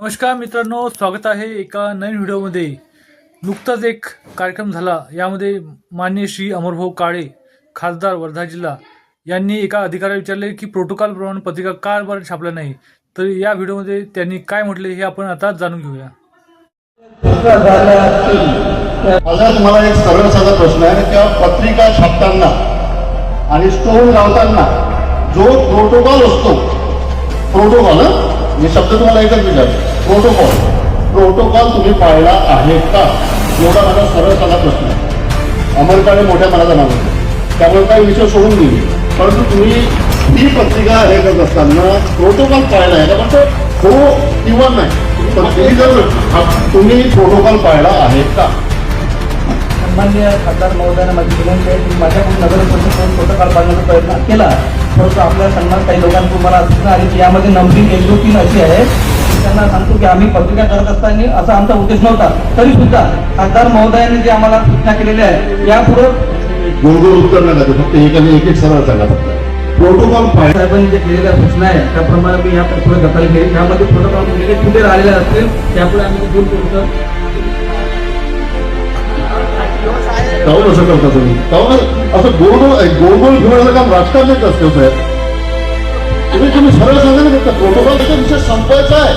नमस्कार मित्रांनो स्वागत आहे एका नवीन व्हिडिओमध्ये. नुकताच एक कार्यक्रम झाला यामध्ये मान्य श्री अमरभाऊ काळे खासदार वर्धा जिल्हा यांनी एका अधिकाऱ्याला विचारले की प्रोटोकॉल प्रमाण पत्रिका का बरं छापल्या नाही? तर या व्हिडिओमध्ये त्यांनी काय म्हटले हे आपण आता जाणून घेऊया. माझा तुम्हाला एक सरळ साधा प्रश्न आहे की पत्रिका छापताना आणि स्टोन लावताना जो प्रोटोकॉल असतो प्रोटोकॉल मी शब्द तुम्हाला एकच विचारतो. प्रोटोकॉल. प्रोटोकॉल तुम्ही पाळला आहे का? एवढा माझा सरळ साधा प्रश्न आहे. मोठ्या मनाचा माणूस आहे. त्यामुळे काही विषय सोडून दिले. परंतु तुम्ही ही पत्रिका हे करत असताना प्रोटोकॉल पाळला आहे का? म्हणजे हो किंवा नाही. पण तुम्ही जर तुम्ही प्रोटोकॉल पाळला आहे का? सन्मान्य खासदार महोदयांना माझी विनंती आहे की माझ्याकडून नगर परिषद प्रोटोकॉल पाळण्याचा प्रयत्न केला परंतु आपल्या सन्मान काही लोकांनी तुम्हाला सूचना आली की यामध्ये नंबरिंग एक तीन अशी आहे. की त्यांना सांगतो की आम्ही पत्रिका करत असताना असा आमचा उद्देश नव्हता. तरी सुद्धा खासदार महोदयांनी जे आम्हाला सूचना केलेल्या आहे यापुढे गोल गोल उत्तर नका फक्त एक आणि एक एक सरळ सांगा फक्त. प्रोटोकॉल साहेबांनी जे केलेल्या सूचना आहे त्याप्रमाणे मी याकडे पुढे दखल घेईन त्यामध्ये प्रोटोकॉल वेगळे कुठे राहिलेले असतील त्यापुढे आम्ही दूर करू काहून असं करता तुम्ही? काहून असं गोल गोल फिरवण्याचं काम राजकारणात असते साहेब तुम्ही तुम्ही सरळ सांगा ना फक्त प्रोटोकॉल विषय संपवायचा आहे.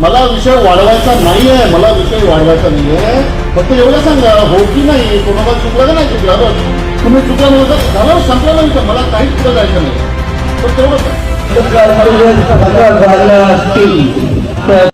मला विषय वाढवायचा नाही आहे मला विषय वाढवायचा नाही आहे. फक्त एवढं सांगा हो की नाही कोणाला चुकला का नाही चुकला? तुम्ही चुकला नाही तर झालं संपला नाही तर मला काहीच पुढे जायचं नाही. तर तेवढं